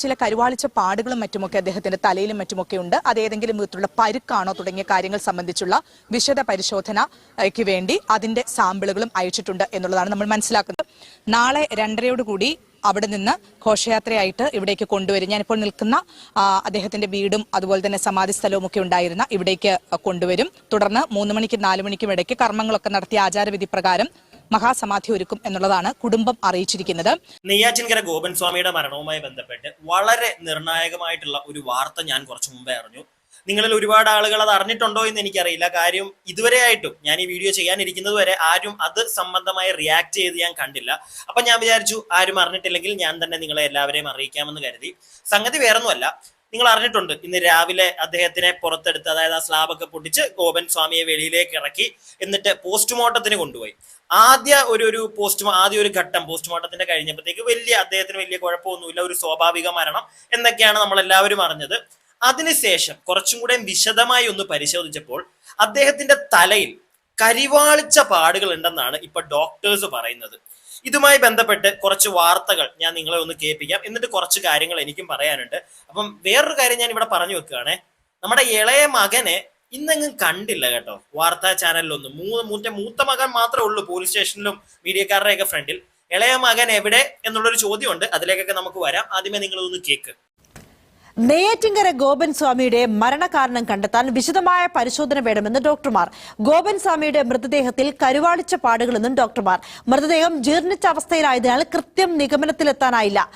ചില കരുവാളിച്ച പാടുകളും മറ്റുമൊക്കെ അദ്ദേഹത്തിന്റെ തലയിലും മറ്റുമൊക്കെ ഉണ്ട്. അത് ഏതെങ്കിലും വിധത്തിലുള്ള പരുക്കാണോ തുടങ്ങിയ കാര്യങ്ങൾ സംബന്ധിച്ചുള്ള വിശദ പരിശോധനയ്ക്ക് വേണ്ടി അതിന്റെ സാമ്പിളുകളും അയച്ചിട്ടുണ്ട് എന്നുള്ളതാണ് നമ്മൾ മനസ്സിലാക്കുന്നത്. നാളെ രണ്ടരയോടുകൂടി അവിടെ നിന്ന് ഘോഷയാത്രയായിട്ട് ഇവിടേക്ക് കൊണ്ടുവരും. ഞാനിപ്പോൾ നിൽക്കുന്ന അദ്ദേഹത്തിന്റെ വീടും അതുപോലെ തന്നെ സമാധി സ്ഥലവും ഒക്കെ ഉണ്ടായിരുന്ന ഇവിടേക്ക് കൊണ്ടുവരും. തുടർന്ന് മൂന്ന് മണിക്കും നാല് മണിക്കും ഇടയ്ക്ക് കർമ്മങ്ങളൊക്കെ നടത്തിയ ആചാരവിധി പ്രകാരം മഹാസമാധി ഒരുക്കും എന്നുള്ളതാണ് കുടുംബം അറിയിച്ചിരിക്കുന്നത്. നെയ്യാറ്റിൻകര ഗോപൻ സ്വാമിയുടെ മരണവുമായി ബന്ധപ്പെട്ട് വളരെ നിർണായകമായിട്ടുള്ള ഒരു വാർത്ത ഞാൻ കുറച്ചു മുമ്പേ അറിഞ്ഞു. നിങ്ങളിൽ ഒരുപാട് ആളുകൾ അത് അറിഞ്ഞിട്ടുണ്ടോ എന്ന് എനിക്കറിയില്ല. കാര്യം ഇതുവരെ ആയിട്ടും ഞാൻ ഈ വീഡിയോ ചെയ്യാനിരിക്കുന്നത് വരെ ആരും അത് സംബന്ധമായി റിയാക്ട് ചെയ്ത് ഞാൻ കണ്ടില്ല. അപ്പൊ ഞാൻ വിചാരിച്ചു ആരും അറിഞ്ഞിട്ടില്ലെങ്കിൽ ഞാൻ തന്നെ നിങ്ങളെ എല്ലാവരെയും അറിയിക്കാമെന്ന് കരുതി. സംഗതി വേറൊന്നുമല്ല. നിങ്ങൾ അറിഞ്ഞിട്ടുണ്ട് ഇന്ന് രാവിലെ അദ്ദേഹത്തിനെ പുറത്തെടുത്ത് അതായത് ആ സ്ലാബൊക്കെ പൊട്ടിച്ച് ഗോപൻ സ്വാമിയെ വെളിയിലേക്ക് ഇറക്കി എന്നിട്ട് പോസ്റ്റ്മോർട്ടത്തിന് കൊണ്ടുപോയി. ആദ്യ ഒരു ഒരു പോസ്റ്റ് ആദ്യ ഒരു ഘട്ടം പോസ്റ്റ്മോർട്ടത്തിന്റെ കഴിഞ്ഞപ്പോഴത്തേക്ക് വലിയ അദ്ദേഹത്തിന് വലിയ കുഴപ്പമൊന്നുമില്ല. ഒരു സ്വാഭാവിക മരണം എന്നൊക്കെയാണ് നമ്മൾ എല്ലാവരും അറിഞ്ഞത്. അതിനുശേഷം കുറച്ചും കൂടെ വിശദമായി ഒന്ന് പരിശോധിച്ചപ്പോൾ അദ്ദേഹത്തിന്റെ തലയിൽ കരിവാളിച്ച പാടുകൾ ഉണ്ടെന്നാണ് ഇപ്പൊ ഡോക്ടേഴ്സ് പറയുന്നത്. ഇതുമായി ബന്ധപ്പെട്ട് കുറച്ച് വാർത്തകൾ ഞാൻ നിങ്ങളെ ഒന്ന് കേൾപ്പിക്കാം. എന്നിട്ട് കുറച്ച് കാര്യങ്ങൾ എനിക്കും പറയാനുണ്ട്. അപ്പം വേറൊരു കാര്യം ഞാൻ ഇവിടെ പറഞ്ഞു വെക്കുകയാണേ. നമ്മുടെ ഇളയ മകനെ ഇന്നെങ്ങും കണ്ടില്ല കേട്ടോ. വാർത്താ ചാനലിലൊന്നും. മൂന്ന് മൂറ്റ മൂത്ത മകൻ മാത്രമേ ഉള്ളൂ പോലീസ് സ്റ്റേഷനിലും മീഡിയക്കാരുടെയൊക്കെ ഫ്രണ്ടിൽ. ഇളയ മകൻ എവിടെ എന്നുള്ളൊരു ചോദ്യമുണ്ട്. അതിലേക്കൊക്കെ നമുക്ക് വരാം. ആദ്യമേ നിങ്ങൾ ഒന്ന് കേക്ക്. നെയ്യാറ്റിങ്കര ഗോപൻ സ്വാമിയുടെ മരണകാരണം കണ്ടെത്താൻ വിശദമായ പരിശോധന വേണമെന്ന് ഡോക്ടർമാർ. ഗോപൻ സ്വാമിയുടെ മൃതദേഹത്തിൽ കരുവാളിച്ച പാടുകളെന്നും ഡോക്ടർമാർ. മൃതദേഹം ജീർണിച്ച അവസ്ഥയിലായതിനാൽ കൃത്യം നിഗമനത്തിലെത്താനായില്ല.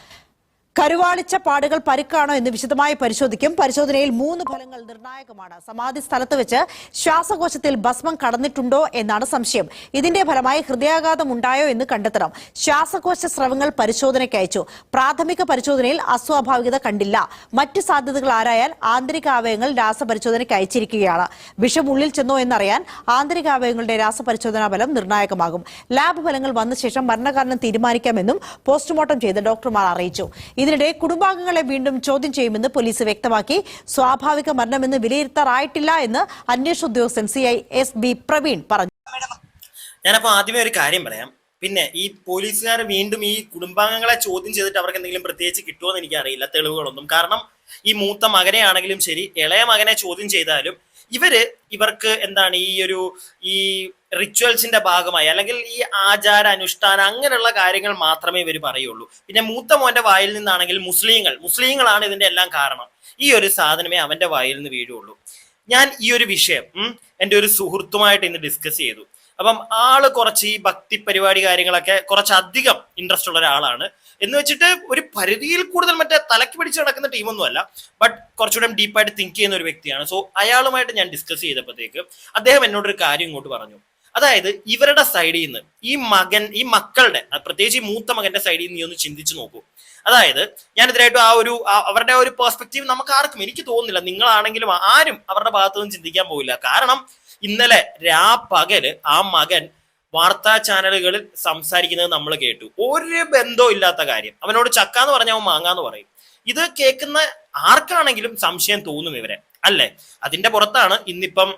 കരുവാളിച്ച പാടുകൾ പരുക്കാണോ എന്ന് വിശദമായി പരിശോധിക്കും. പരിശോധനയിൽ മൂന്ന് ഫലങ്ങൾ നിർണായകമാണ്. സമാധി സ്ഥലത്ത് വെച്ച് ശ്വാസകോശത്തിൽ ഭസ്മം കടന്നിട്ടുണ്ടോ എന്നാണ് സംശയം. ഇതിന്റെ ഫലമായി ഹൃദയാഘാതം ഉണ്ടായോ എന്ന് കണ്ടെത്തണം. ശ്വാസകോശ സ്രവങ്ങൾ പരിശോധനയ്ക്ക് അയച്ചു. പ്രാഥമിക പരിശോധനയിൽ അസ്വാഭാവികത കണ്ടില്ല. മറ്റ് സാധ്യതകൾ ആരായാൽ ആന്തരികാവയവങ്ങൾ രാസപരിശോധനയ്ക്ക് അയച്ചിരിക്കുകയാണ്. വിഷം ഉള്ളിൽ ചെന്നോ എന്നറിയാൻ ആന്തരികാവയവങ്ങളുടെ രാസപരിശോധനാ ഫലം നിർണായകമാകും. ലാബ് ഫലങ്ങൾ വന്ന ശേഷം മരണകാരണം തീരുമാനിക്കാമെന്നും പോസ്റ്റ്മോർട്ടം ചെയ്ത ഡോക്ടർമാർ അറിയിച്ചു. ഇതിനിടെ കുടുംബാംഗങ്ങളെ വീണ്ടും ചോദ്യം ചെയ്യുമെന്ന് പോലീസ് വ്യക്തമാക്കി. സ്വാഭാവിക മരണമെന്ന് വിലയിരുത്താറായിട്ടില്ല എന്ന് അന്വേഷണ ഉദ്യോഗസ്ഥൻ C I S B Praveen പറഞ്ഞു. ഞാനപ്പോ ആദ്യമേ ഒരു കാര്യം പറയാം. പിന്നെ ഈ പോലീസുകാർ വീണ്ടും ഈ കുടുംബാംഗങ്ങളെ ചോദ്യം ചെയ്തിട്ട് അവർക്ക് എന്തെങ്കിലും പ്രത്യേകിച്ച് കിട്ടുമോ എന്ന് എനിക്കറിയില്ല തെളിവുകളൊന്നും. കാരണം ഈ മൂത്ത മകനെ ആണെങ്കിലും ശരി ഇളയ മകനെ ചോദ്യം ചെയ്താലും ഇവർ ഇവർക്ക് എന്താണ് ഈ ഒരു ഈ റിച്വൽസിന്റെ ഭാഗമായി അല്ലെങ്കിൽ ഈ ആചാര അനുഷ്ഠാനം അങ്ങനെയുള്ള കാര്യങ്ങൾ മാത്രമേ ഇവർ പറയുള്ളൂ. പിന്നെ മൂത്ത മോന്റെ വായിൽ നിന്നാണെങ്കിൽ മുസ്ലിങ്ങൾ മുസ്ലിങ്ങളാണ് ഇതിന്റെ എല്ലാം കാരണം. ഈ ഒരു സാധനമേ അവന്റെ വായിൽ നിന്ന് വീഴുള്ളൂ. ഞാൻ ഈ ഒരു വിഷയം എന്റെ ഒരു സുഹൃത്തുമായിട്ട് ഇന്ന് ഡിസ്കസ് ചെയ്തു. അപ്പം ആൾ കുറച്ച് ഈ ഭക്തി പരിപാടി കാര്യങ്ങളൊക്കെ കുറച്ച് അധികം ഇൻട്രസ്റ്റ് ഉള്ള ഒരാളാണ്. എന്ന് വെച്ചിട്ട് ഒരു പരിധിയിൽ കൂടുതൽ മറ്റേ തലക്ക് പിടിച്ച് നടക്കുന്ന ടീമൊന്നുമല്ല ബട്ട് കുറച്ചുകൂടെ ഡീപ്പായിട്ട് തിങ്ക് ചെയ്യുന്ന ഒരു വ്യക്തിയാണ്. സോ അയാളുമായിട്ട് ഞാൻ ഡിസ്കസ് ചെയ്തപ്പോഴത്തേക്ക് അദ്ദേഹം എന്നോടൊരു കാര്യം ഇങ്ങോട്ട് പറഞ്ഞു. അതായത് ഇവരുടെ സൈഡിൽ നിന്ന് ഈ മകൻ ഈ മക്കളുടെ പ്രത്യേകിച്ച് ഈ മൂത്ത മകന്റെ സൈഡിൽ നിന്ന് നീ ഒന്ന് ചിന്തിച്ചു നോക്കൂ. അതായത് ഞാൻ ഇതിനായിട്ട് ആ ഒരു അവരുടെ ഒരു പെർസ്പെക്റ്റീവ് നമുക്ക് ആർക്കും എനിക്ക് തോന്നുന്നില്ല നിങ്ങളാണെങ്കിലും ആരും അവരുടെ ഭാഗത്തുനിന്ന് ചിന്തിക്കാൻ പോകില്ല കാരണം ഇന്നലെ രാ പകൽ ആ മകൻ വാർത്താ ചാനലുകളിൽ സംസാരിക്കുന്നത് നമ്മൾ കേട്ടു. ഒരു ബന്ധവും ഇല്ലാത്ത കാര്യം. അവനോട് ചക്ക എന്ന് പറഞ്ഞാൽ അവൻ മാങ്ങാന്ന് പറയും. ഇത് കേൾക്കുന്ന ആർക്കാണെങ്കിലും സംശയം തോന്നും ഇവരെ. അല്ലേ? അതിന്റെ പുറത്താണ് ഇന്നിപ്പം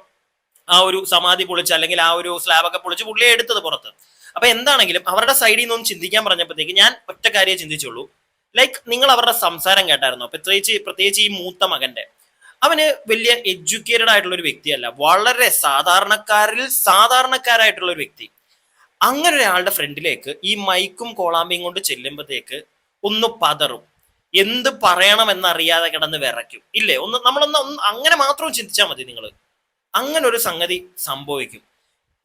ആ ഒരു സമാധി പൊളിച്ച് അല്ലെങ്കിൽ ആ ഒരു സ്ലാബൊക്കെ പൊളിച്ച് പുള്ളിയെ എടുത്തത് പുറത്ത്. അപ്പൊ എന്താണെങ്കിലും അവരുടെ സൈഡിൽ നിന്നൊന്നും ചിന്തിക്കാൻ പറഞ്ഞപ്പോഴത്തേക്ക് ഞാൻ ഒറ്റ കാര്യം ചിന്തിച്ചുള്ളൂ. ലൈക്ക് നിങ്ങൾ അവരുടെ സംസാരം കേട്ടായിരുന്നു? പ്രത്യേകിച്ച് പ്രത്യേകിച്ച് ഈ മൂത്ത മകന്റെ അവന് വലിയ എഡ്യൂക്കേറ്റഡ് ആയിട്ടുള്ള ഒരു വ്യക്തിയല്ല. വളരെ സാധാരണക്കാരിൽ സാധാരണക്കാരായിട്ടുള്ള ഒരു വ്യക്തി. അങ്ങനെ ഒരാളുടെ ഫ്രണ്ടിലേക്ക് ഈ മൈക്കും കോളാമ്പിയും കൊണ്ട് ചെല്ലുമ്പോഴത്തേക്ക് ഒന്ന് പതറും. എന്ത് പറയണമെന്നറിയാതെ കിടന്ന് വിറയ്ക്കും. ഇല്ലേ? ഒന്ന് നമ്മളൊന്ന് അങ്ങനെ മാത്രം ചിന്തിച്ചാൽ മതി നിങ്ങൾ അങ്ങനെ ഒരു സംഗതി സംഭവിക്കും.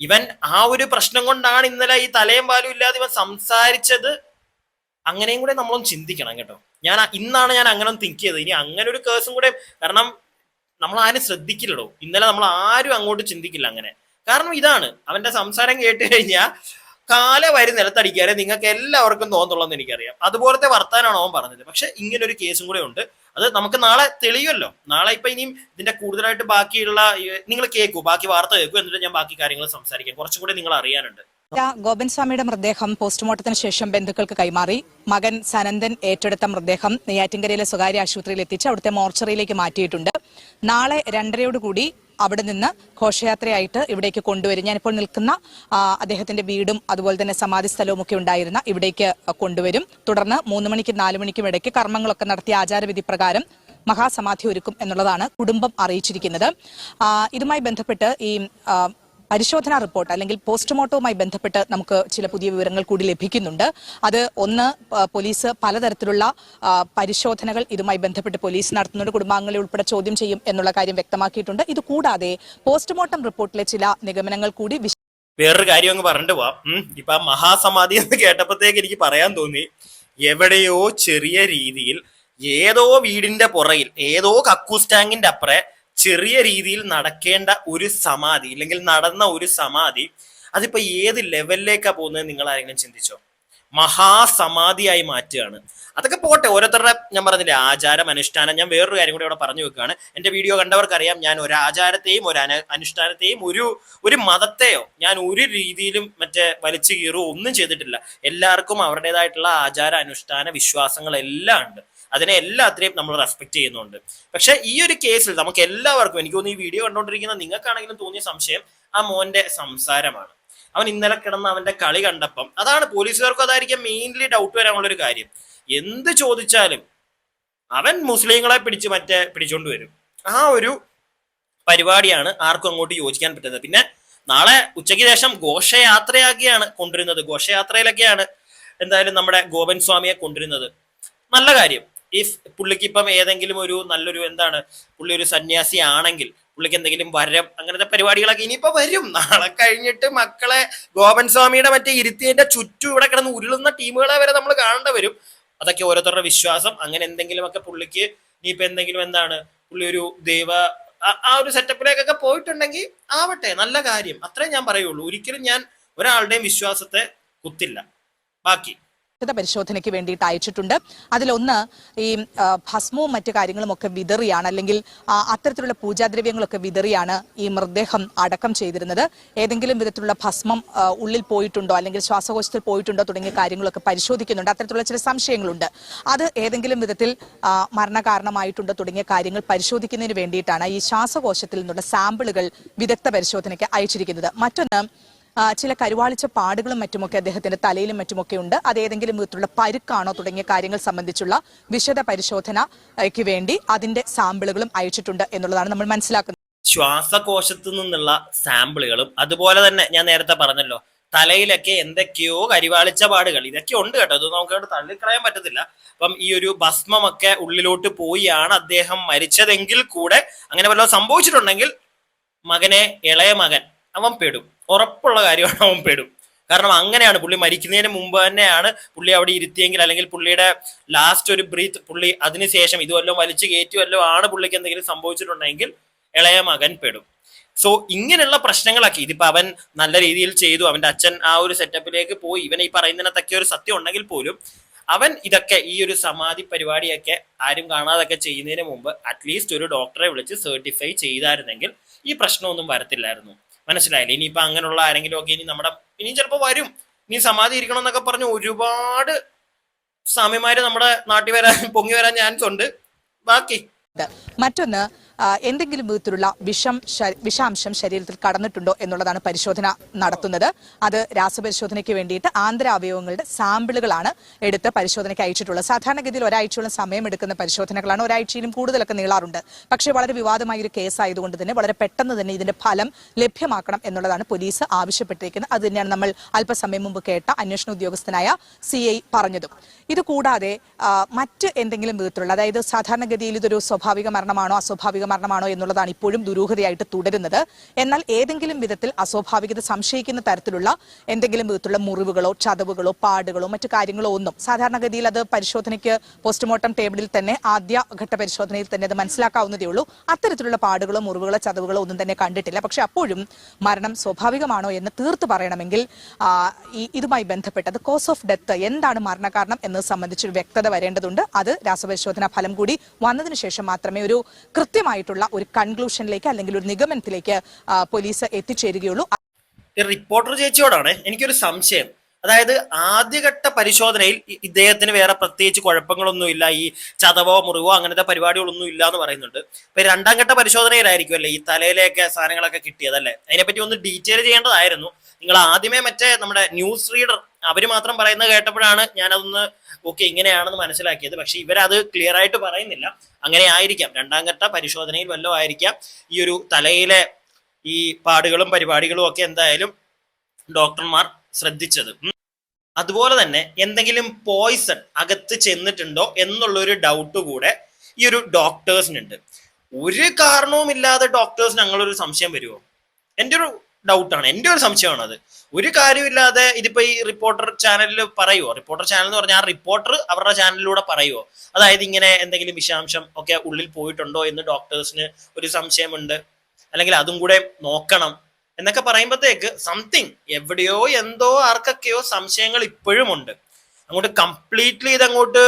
ഇവൻ ആ ഒരു പ്രശ്നം കൊണ്ടാണ് ഇന്നലെ ഈ തലയും പാലും ഇല്ലാതെ ഇവൻ സംസാരിച്ചത്. അങ്ങനെയും കൂടെ നമ്മളൊന്ന് ചിന്തിക്കണം കേട്ടോ. ഞാൻ ഇന്നാണ് ഞാൻ അങ്ങനെ ഒന്ന് തിങ്ക് ചെയ്തത്. ഇനി അങ്ങനെ ഒരു കേസും കൂടെ കാരണം നമ്മൾ ആരും ശ്രദ്ധിക്കില്ലടോ. ഇന്നലെ നമ്മൾ ആരും അങ്ങോട്ട് ചിന്തിക്കില്ല അങ്ങനെ. കാരണം ഇതാണ്. അവന്റെ സംസാരം കേട്ട് കഴിഞ്ഞാൽ കാല വരി നിലത്തടിക്കാതെ നിങ്ങൾക്ക് എല്ലാവർക്കും തോന്നുള്ളതെന്ന് എനിക്കറിയാം. അതുപോലത്തെ വർത്താനാണ് അവൻ പറഞ്ഞത്. പക്ഷെ ഇങ്ങനെ ഒരു കേസും കൂടെ ഉണ്ട്. അത് നമുക്ക് നാളെ തെളിയുമല്ലോ. നാളെ ഇപ്പൊ ഇനിയും ഇതിന്റെ കൂടുതലായിട്ട് ബാക്കിയുള്ള നിങ്ങൾ കേൾക്കൂ. ബാക്കി വാർത്ത കേൾക്കൂ. എന്നിട്ട് ഞാൻ ബാക്കി കാര്യങ്ങൾ സംസാരിക്കാം. കുറച്ചും കൂടെ നിങ്ങൾ അറിയാനുണ്ട്. ഗോപൻ സ്വാമിയുടെ മൃതദേഹം പോസ്റ്റ്മോർട്ടത്തിന് ശേഷം ബന്ധുക്കൾക്ക് കൈമാറി. മകൻ സനന്ദൻ ഏറ്റെടുത്ത മൃതദേഹം നെയ്യാറ്റിൻകരയിലെ സ്വകാര്യ ആശുപത്രിയിൽ എത്തിച്ച് അവിടുത്തെ മോർച്ചറിയിലേക്ക് മാറ്റിയിട്ടുണ്ട്. നാളെ രണ്ടരയോടുകൂടി അവിടെ നിന്ന് ഘോഷയാത്രയായിട്ട് ഇവിടേക്ക് കൊണ്ടുവരും. ഞാനിപ്പോൾ നിൽക്കുന്ന അദ്ദേഹത്തിന്റെ വീടും അതുപോലെ തന്നെ സമാധി സ്ഥലവും ഒക്കെ ഉണ്ടായിരുന്ന ഇവിടേക്ക് കൊണ്ടുവരും. തുടർന്ന് മൂന്ന് മണിക്കും നാല് മണിക്കും ഇടയ്ക്ക് കർമ്മങ്ങളൊക്കെ നടത്തിയ ആചാരവിധി പ്രകാരം മഹാസമാധി ഒരുക്കും എന്നുള്ളതാണ് കുടുംബം അറിയിച്ചിരിക്കുന്നത്. ഇതുമായി ബന്ധപ്പെട്ട് ഈ പരിശോധനാ റിപ്പോർട്ട് അല്ലെങ്കിൽ പോസ്റ്റ്മോർട്ടവുമായി ബന്ധപ്പെട്ട് നമുക്ക് ചില പുതിയ വിവരങ്ങൾ കൂടി ലഭിക്കുന്നുണ്ട്. അത് ഒന്ന് പോലീസ് പലതരത്തിലുള്ള പരിശോധനകൾ ഇതുമായി ബന്ധപ്പെട്ട് പോലീസ് നടത്തുന്നുണ്ട്. കുടുംബാംഗങ്ങളെ ഉൾപ്പെടെ ചോദ്യം ചെയ്യും എന്നുള്ള കാര്യം വ്യക്തമാക്കിയിട്ടുണ്ട്. ഇത് കൂടാതെ പോസ്റ്റ്മോർട്ടം റിപ്പോർട്ടിലെ ചില നിഗമനങ്ങൾ കൂടി വേറൊരു കാര്യം അങ്ങ് പറഞ്ഞിട്ട് പോവാം. ഇപ്പൊ മഹാസമാധി എന്ന് കേട്ടപ്പോഴത്തേക്ക് എനിക്ക് പറയാൻ തോന്നി. എവിടെയോ ചെറിയ രീതിയിൽ ഏതോ വീടിന്റെ പുറയിൽ ഏതോ കക്കൂസ് ടാങ്കിന്റെ അപ്പുറേ ചെറിയ രീതിയിൽ നടക്കേണ്ട ഒരു സമാധി അല്ലെങ്കിൽ നടന്ന ഒരു സമാധി അതിപ്പോ ഏത് ലെവലിലേക്കാ പോകുന്നത് നിങ്ങൾ ആരെങ്കിലും ചിന്തിച്ചോ? മഹാസമാധിയായി മാറ്റുകയാണ്. അതൊക്കെ പോട്ടെ ഓരോരുത്തരുടെ ഞാൻ പറഞ്ഞില്ലേ ആചാരം അനുഷ്ഠാനം. ഞാൻ വേറൊരു കാര്യം കൂടി ഇവിടെ പറഞ്ഞു വെക്കുകയാണ്. എന്റെ വീഡിയോ കണ്ടവർക്കറിയാം ഞാൻ ഒരു ആചാരത്തെയും ഒരു അന അനുഷ്ഠാനത്തെയും ഒരു ഒരു മതത്തെയോ ഞാൻ ഒരു രീതിയിലും മറ്റേ വലിച്ചു കീറുകയോ ഒന്നും ചെയ്തിട്ടില്ല. എല്ലാവർക്കും അവരുടേതായിട്ടുള്ള ആചാര അനുഷ്ഠാന വിശ്വാസങ്ങളെല്ലാം ഉണ്ട്. അതിനെ എല്ലാത്തിനെയും നമ്മൾ റെസ്പെക്ട് ചെയ്യുന്നുണ്ട്. പക്ഷെ ഈ ഒരു കേസിൽ നമുക്ക് എല്ലാവർക്കും എനിക്ക് തോന്നുന്നു ഈ വീഡിയോ കണ്ടുകൊണ്ടിരിക്കുന്ന നിങ്ങൾക്കാണെങ്കിലും തോന്നിയ സംശയം ആ മോന്റെ സംസാരമാണ്. അവൻ ഇന്നലെ കിടന്ന് അവന്റെ കളി കണ്ടപ്പം അതാണ് പോലീസുകാർക്കും അതായിരിക്കും മെയിൻലി ഡൗട്ട് വരാനുള്ള ഒരു കാര്യം. എന്ത് ചോദിച്ചാലും അവൻ മുസ്ലിങ്ങളെ പിടിച്ച് മറ്റേ പിടിച്ചോണ്ട് വരും. ആ ഒരു പരിപാടിയാണ് ആർക്കും അങ്ങോട്ട് യോജിക്കാൻ പറ്റുന്നത്. പിന്നെ നാളെ ഉച്ചയ്ക്ക് ശേഷം ഘോഷയാത്രയാക്കിയാണ് കൊണ്ടുവരുന്നത്. ഘോഷയാത്രയിലൊക്കെയാണ് എന്തായാലും നമ്മുടെ ഗോപൻ സ്വാമിയെ കൊണ്ടുവരുന്നത്. നല്ല കാര്യം. ഇഫ് പുള്ളിക്ക് ഇപ്പം ഏതെങ്കിലും ഒരു നല്ലൊരു എന്താണ് പുള്ളി ഒരു സന്യാസി ആണെങ്കിൽ പുള്ളിക്ക് എന്തെങ്കിലും വരം അങ്ങനത്തെ പരിപാടികളൊക്കെ ഇനിയിപ്പോ വരും. നാളെ കഴിഞ്ഞിട്ട് മക്കളെ ഗോപൻ സ്വാമിയുടെ മറ്റേ ഇരുത്തിയതിന്റെ ചുറ്റും ഇവിടെ കിടന്ന് ഉരുളുന്ന ടീമുകളെ വരെ നമ്മൾ കാണേണ്ട വരും. അതൊക്കെ ഓരോരുത്തരുടെ വിശ്വാസം. അങ്ങനെ എന്തെങ്കിലുമൊക്കെ പുള്ളിക്ക് ഇനിയിപ്പോ എന്തെങ്കിലും എന്താണ് പുള്ളി ഒരു ദൈവ ആ ഒരു സെറ്റപ്പിലേക്കൊക്കെ പോയിട്ടുണ്ടെങ്കിൽ ആവട്ടെ നല്ല കാര്യം. അത്രേ ഞാൻ പറയുള്ളൂ. ഒരിക്കലും ഞാൻ ഒരാളുടെയും വിശ്വാസത്തെ കുത്തില്ല. ബാക്കി. വിശദ പരിശോധനയ്ക്ക് വേണ്ടിയിട്ട് അയച്ചിട്ടുണ്ട്. അതിലൊന്ന് ഈ ഭസ്മവും മറ്റു കാര്യങ്ങളും ഒക്കെ വിതറിയാണ് അല്ലെങ്കിൽ അത്തരത്തിലുള്ള പൂജാദ്രവ്യങ്ങളൊക്കെ വിതറിയാണ് ഈ മൃതദേഹം അടക്കം ചെയ്തിരുന്നത്. ഏതെങ്കിലും വിധത്തിലുള്ള ഭസ്മം ഉള്ളിൽ പോയിട്ടുണ്ടോ അല്ലെങ്കിൽ ശ്വാസകോശത്തിൽ പോയിട്ടുണ്ടോ തുടങ്ങിയ കാര്യങ്ങളൊക്കെ പരിശോധിക്കുന്നുണ്ട്. അത്തരത്തിലുള്ള ചില സംശയങ്ങളുണ്ട്. അത് ഏതെങ്കിലും വിധത്തിൽ മരണകാരണമായിട്ടുണ്ടോ തുടങ്ങിയ കാര്യങ്ങൾ പരിശോധിക്കുന്നതിന് വേണ്ടിയിട്ടാണ് ഈ ശ്വാസകോശത്തിൽ നിന്നുള്ള സാമ്പിളുകൾ വിദഗ്ധ പരിശോധനയ്ക്ക് അയച്ചിരിക്കുന്നത്. മറ്റൊന്ന് ചില കരുവാളിച്ച പാടുകളും മറ്റുമൊക്കെ അദ്ദേഹത്തിന്റെ തലയിലും മറ്റുമൊക്കെ ഉണ്ട്. അത് ഏതെങ്കിലും വിധത്തിലുള്ള പരുക്കാണോ തുടങ്ങിയ കാര്യങ്ങൾ സംബന്ധിച്ചുള്ള വിശദ പരിശോധനയ്ക്ക് വേണ്ടി അതിന്റെ സാമ്പിളുകളും അയച്ചിട്ടുണ്ട് എന്നുള്ളതാണ് നമ്മൾ മനസ്സിലാക്കുന്നത്. ശ്വാസകോശത്തു നിന്നുള്ള സാമ്പിളുകളും അതുപോലെ തന്നെ ഞാൻ നേരത്തെ പറഞ്ഞല്ലോ തലയിലൊക്കെ എന്തൊക്കെയോ കരിവാളിച്ച പാടുകൾ. ഇതൊക്കെ ഉണ്ട് കേട്ടോ. ഇത് നമുക്ക് തള്ളിക്കളയാൻ പറ്റത്തില്ല. അപ്പം ഈ ഒരു ഭസ്മമൊക്കെ ഉള്ളിലോട്ട് പോയിയാണ് അദ്ദേഹം മരിച്ചതെങ്കിൽ കൂടെ അങ്ങനെ വല്ലതും സംഭവിച്ചിട്ടുണ്ടെങ്കിൽ മകനെ ഇളയ മകൻ അവൻ പെടും. ഉറപ്പുള്ള കാര്യമാണ് അവൻ പെടും. കാരണം അങ്ങനെയാണ് പുള്ളി മരിക്കുന്നതിന് മുമ്പ് തന്നെയാണ് പുള്ളി അവിടെ ഇരുത്തിയെങ്കിൽ അല്ലെങ്കിൽ പുള്ളിയുടെ ലാസ്റ്റ് ഒരു ബ്രീത്ത് പുള്ളി അതിനുശേഷം ഇതുവല്ലോ വലിച്ചു കയറ്റി വല്ലതും ആണ് പുള്ളിക്ക് എന്തെങ്കിലും സംഭവിച്ചിട്ടുണ്ടെങ്കിൽ ഇളയ മകൻ പെടും. സോ ഇങ്ങനെയുള്ള പ്രശ്നങ്ങളൊക്കെ ഇതിപ്പോ അവൻ നല്ല രീതിയിൽ ചെയ്തു. അവന്റെ അച്ഛൻ ആ ഒരു സെറ്റപ്പിലേക്ക് പോയി. ഇവൻ ഈ പറയുന്നതിനകത്തൊക്കെ ഒരു സത്യം ഉണ്ടെങ്കിൽ പോലും അവൻ ഇതൊക്കെ ഈ ഒരു സമാധി പരിപാടിയൊക്കെ ആരും കാണാതൊക്കെ ചെയ്യുന്നതിന് മുമ്പ് അറ്റ്ലീസ്റ്റ് ഒരു ഡോക്ടറെ വിളിച്ച് സർട്ടിഫൈ ചെയ്തായിരുന്നെങ്കിൽ ഈ പ്രശ്നമൊന്നും വരത്തില്ലായിരുന്നു. മനസ്സിലായില്ലേ? ഇനിയിപ്പോ അങ്ങനെയുള്ള ആരെങ്കിലും ഒക്കെ ഇനി നമ്മുടെ ഇനി ചിലപ്പോൾ വരും. ഇനി സമാധി ഇരിക്കണം എന്നൊക്കെ പറഞ്ഞ് ഒരുപാട് സ്വാമിമാര് നമ്മുടെ നാട്ടിൽ വരാൻ പൊങ്ങി വരാൻ ചാൻസ് ഉണ്ട്. ബാക്കി. മറ്റൊന്ന് എന്തെങ്കിലും വിധത്തിലുള്ള വിഷം വിഷാംശം ശരീരത്തിൽ കടന്നിട്ടുണ്ടോ എന്നുള്ളതാണ് പരിശോധന നടത്തുന്നത്. അത് രാസപരിശോധനയ്ക്ക് വേണ്ടിയിട്ട് ആന്തര അവയവങ്ങളുടെ സാമ്പിളുകളാണ് എടുത്ത് പരിശോധനയ്ക്ക് അയച്ചിട്ടുള്ളത്. സാധാരണഗതിയിൽ ഒരാഴ്ചയോളം സമയമെടുക്കുന്ന പരിശോധനകളാണ് ഒരാഴ്ചയിലും കൂടുതലൊക്കെ നീളാറുണ്ട്. പക്ഷേ വളരെ വിവാദമായ ഒരു കേസായതുകൊണ്ട് തന്നെ വളരെ പെട്ടെന്ന് തന്നെ ഇതിന്റെ ഫലം ലഭ്യമാക്കണം എന്നുള്ളതാണ് പോലീസ് ആവശ്യപ്പെട്ടിരിക്കുന്നത്. അത് തന്നെയാണ് നമ്മൾ അല്പസമയം മുമ്പ് കേട്ട അന്വേഷണ ഉദ്യോഗസ്ഥനായ സി ഐ പറഞ്ഞതും. ഇതുകൂടാതെ മറ്റ് എന്തെങ്കിലും വിധത്തിലുള്ള അതായത് സാധാരണഗതിയിൽ ഇതൊരു സ്വാഭാവിക മരണമാണോ അസ്വാഭാവിക മരണമാണോ എന്നുള്ളതാണ് ഇപ്പോഴും ദുരൂഹതയായിട്ട് തുടരുന്നത്. എന്നാൽ ഏതെങ്കിലും വിധത്തിൽ അസ്വാഭാവികത സംശയിക്കുന്ന തരത്തിലുള്ള എന്തെങ്കിലും വിധത്തിലുള്ള മുറിവുകളോ ചതവുകളോ പാടുകളോ മറ്റു കാര്യങ്ങളോ ഒന്നും സാധാരണഗതിയിൽ അത് പരിശോധനയ്ക്ക് പോസ്റ്റ്മോർട്ടം ടേബിളിൽ തന്നെ ആദ്യ ഘട്ട പരിശോധനയിൽ തന്നെ അത് മനസ്സിലാക്കാവുന്നതേ ഉള്ളൂ. അത്തരത്തിലുള്ള പാടുകളോ മുറിവുകളോ ചതവുകളോ ഒന്നും തന്നെ കണ്ടിട്ടില്ല. പക്ഷെ അപ്പോഴും മരണം സ്വാഭാവികമാണോ എന്ന് തീർത്തു പറയണമെങ്കിൽ ഇതുമായി ബന്ധപ്പെട്ടത് കോസ് ഓഫ് ഡെത്ത് എന്താണ് മരണകാരണം എന്നത് സംബന്ധിച്ചൊരു വ്യക്തത വരേണ്ടതുണ്ട്. അത് രാസപരിശോധനാ ഫലം കൂടി വന്നതിന് ശേഷം മാത്രമേ ഒരു കൃത്യമായിട്ടുള്ള ഒരു കൺക്ലൂഷനിലേക്ക് അല്ലെങ്കിൽ ഒരു നിഗമനത്തിലേക്ക് പോലീസ് എത്തിച്ചേരുകയുള്ളൂ. റിപ്പോർട്ടർ ചേച്ചിയോടാണ് എനിക്കൊരു സംശയം. അതായത് ആദ്യഘട്ട പരിശോധനയിൽ ഇദ്ദേഹത്തിന് വേറെ പ്രത്യേകിച്ച് കുഴപ്പങ്ങളൊന്നും ഇല്ല. ഈ ചതവോ മുറിവോ അങ്ങനത്തെ പരിപാടികളൊന്നും ഇല്ല എന്ന് പറയുന്നുണ്ട്. ഇപ്പൊ രണ്ടാം ഘട്ട പരിശോധനയിലായിരിക്കും അല്ലേ ഈ തലയിലേക്ക് സാധനങ്ങളൊക്കെ കിട്ടിയതല്ലേ അതിനെപ്പറ്റി ഒന്ന് ഡീറ്റെയിൽ ചെയ്യേണ്ടതായിരുന്നു. നിങ്ങൾ ആദ്യമേ മറ്റേ നമ്മുടെ ന്യൂസ് റീഡർ അവർ മാത്രം പറയുന്നത് കേട്ടപ്പോഴാണ് ഞാനതൊന്ന് ഓക്കെ ഇങ്ങനെയാണെന്ന് മനസ്സിലാക്കിയത്. പക്ഷെ ഇവരത് ക്ലിയർ ആയിട്ട് പറയുന്നില്ല. അങ്ങനെ ആയിരിക്കാം. രണ്ടാം ഘട്ട പരിശോധനയിൽ വല്ലതും ആയിരിക്കാം. ഈ ഒരു തലയിലെ ഈ പാടുകളും പരിപാടികളും ഒക്കെ എന്തായാലും ഡോക്ടർമാർ ശ്രദ്ധിച്ചത്. അതുപോലെ തന്നെ എന്തെങ്കിലും പോയിസൺ അകത്ത് ചെന്നിട്ടുണ്ടോ എന്നുള്ളൊരു ഡൗട്ട് കൂടെ ഈ ഒരു ഡോക്ടേഴ്സിനുണ്ട് ഒരു കാരണവുമില്ലാതെ ഡോക്ടേഴ്സിന് ഒരു സംശയം വരുമോ എന്റെ ഒരു ഡൗട്ടാണ് എന്റെ ഒരു സംശയമാണ് അത്. ഒരു കാര്യമില്ലാതെ ഇതിപ്പോ ഈ റിപ്പോർട്ടർ ചാനലിൽ പറയുമോ റിപ്പോർട്ടർ ചാനൽ എന്ന് പറഞ്ഞാൽ ആ റിപ്പോർട്ടർ അവരുടെ ചാനലിലൂടെ പറയുമോ അതായത് ഇങ്ങനെ എന്തെങ്കിലും വിഷാംശം ഒക്കെ ഉള്ളിൽ പോയിട്ടുണ്ടോ എന്ന് ഡോക്ടേഴ്സിന് ഒരു സംശയമുണ്ട്. അല്ലെങ്കിൽ അതും കൂടെ നോക്കണം എന്നൊക്കെ പറയുമ്പോഴത്തേക്ക് സംതിങ് എവിടെയോ എന്തോ ആർക്കൊക്കെയോ സംശയങ്ങൾ ഇപ്പോഴും ഉണ്ട്. അങ്ങോട്ട് കംപ്ലീറ്റ്ലി ഇതങ്ങോട്ട്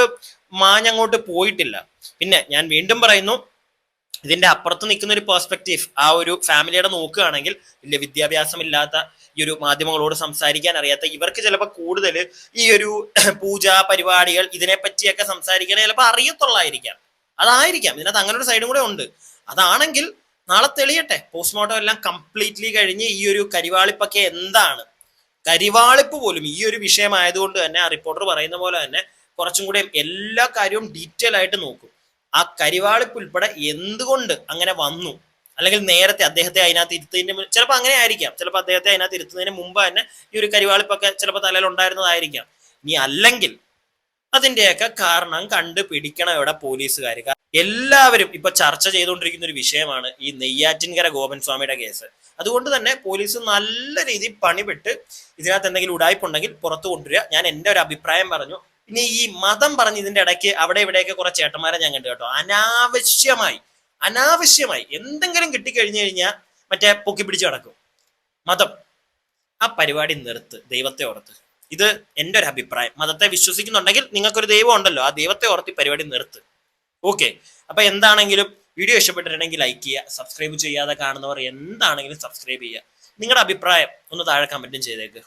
മാഞ്ഞങ്ങോട്ട് പോയിട്ടില്ല. പിന്നെ ഞാൻ വീണ്ടും പറയുന്നു ഇതിന്റെ അപ്പുറത്ത് നിൽക്കുന്ന ഒരു പെർസ്പെക്റ്റീവ് ആ ഒരു ഫാമിലിയുടെ നോക്കുകയാണെങ്കിൽ വലിയ വിദ്യാഭ്യാസം ഇല്ലാത്ത ഈ ഒരു മാധ്യമങ്ങളോട് സംസാരിക്കാൻ അറിയാത്ത ഇവർക്ക് ചിലപ്പോൾ കൂടുതൽ ഈ ഒരു പൂജ പരിപാടികൾ ഇതിനെ പറ്റിയൊക്കെ സംസാരിക്കാൻ ചിലപ്പോൾ അറിയത്തുള്ളായിരിക്കാം. അതായിരിക്കാം. ഇതിനകത്ത് അങ്ങനെ ഒരു സൈഡും കൂടെ ഉണ്ട്. അതാണെങ്കിൽ നാളെ തെളിയട്ടെ. പോസ്റ്റ്മോർട്ടം എല്ലാം കംപ്ലീറ്റ്ലി കഴിഞ്ഞ് ഈ ഒരു കരിവാളിപ്പൊക്കെ എന്താണ്? കരിവാളിപ്പ് പോലും ഈ ഒരു വിഷയമായതുകൊണ്ട് തന്നെ ആ റിപ്പോർട്ടർ പറയുന്ന പോലെ തന്നെ കുറച്ചും കൂടെ എല്ലാ കാര്യവും ഡീറ്റെയിൽ ആയിട്ട് നോക്കും. ആ കരിവാളിപ്പ് ഉൾപ്പെടെ എന്തുകൊണ്ട് അങ്ങനെ വന്നു? അല്ലെങ്കിൽ നേരത്തെ അദ്ദേഹത്തെ അതിനകത്ത് ഇരുത്തുന്നതിന് മുൻ- ചിലപ്പോൾ അങ്ങനെ ആയിരിക്കാം. ചിലപ്പോൾ അദ്ദേഹത്തെ അതിനകത്ത് ഇരുത്തുന്നതിന് മുമ്പ് തന്നെ ഈ ഒരു കരിവാളിപ്പൊക്കെ ചിലപ്പോൾ തലയിൽ ഉണ്ടായിരുന്നതായിരിക്കാം. ഇനി അല്ലെങ്കിൽ അതിന്റെയൊക്കെ കാരണം കണ്ടുപിടിക്കണം ഇവിടെ പോലീസുകാർ എല്ലാവരും ഇപ്പൊ ചർച്ച ചെയ്തുകൊണ്ടിരിക്കുന്ന ഒരു വിഷയമാണ് ഈ നെയ്യാറ്റിൻകര ഗോപൻ സ്വാമിയുടെ കേസ്. അതുകൊണ്ട് തന്നെ പോലീസ് നല്ല രീതിയിൽ പണിപെട്ട് ഇതിനകത്ത് എന്തെങ്കിലും ഉടായ്പുണ്ടെങ്കിൽ പുറത്തു കൊണ്ടുവരിക. ഞാൻ എന്റെ ഒരു അഭിപ്രായം പറഞ്ഞു. പിന്നെ ഈ മതം പറഞ്ഞ് ഇതിന്റെ ഇടയ്ക്ക് അവിടെ ഇവിടെയൊക്കെ കുറെ ചേട്ടന്മാരെ ഞാൻ കണ്ടു കേട്ടോ. അനാവശ്യമായി അനാവശ്യമായി എന്തെങ്കിലും കിട്ടിക്കഴിഞ്ഞു കഴിഞ്ഞാൽ മറ്റേ പൊക്കി പിടിച്ച് കിടക്കും മതം. ആ പരിപാടി നിർത്ത് ദൈവത്തെ ഓർത്ത്. ഇത് എന്റെ ഒരു അഭിപ്രായം. മതത്തെ വിശ്വസിക്കുന്നുണ്ടെങ്കിൽ നിങ്ങൾക്കൊരു ദൈവം ഉണ്ടല്ലോ ആ ദൈവത്തെ ഓർത്ത് പരിപാടി നിർത്ത്. ഓക്കെ. അപ്പൊ എന്താണെങ്കിലും വീഡിയോ ഇഷ്ടപ്പെട്ടിട്ടുണ്ടെങ്കിൽ ലൈക്ക് ചെയ്യുക സബ്സ്ക്രൈബ് ചെയ്യാതെ കാണുന്നവർ എന്താണെങ്കിലും സബ്സ്ക്രൈബ് ചെയ്യുക. നിങ്ങളുടെ അഭിപ്രായം ഒന്ന് താഴെ കമന്റും ചെയ്തേക്ക്.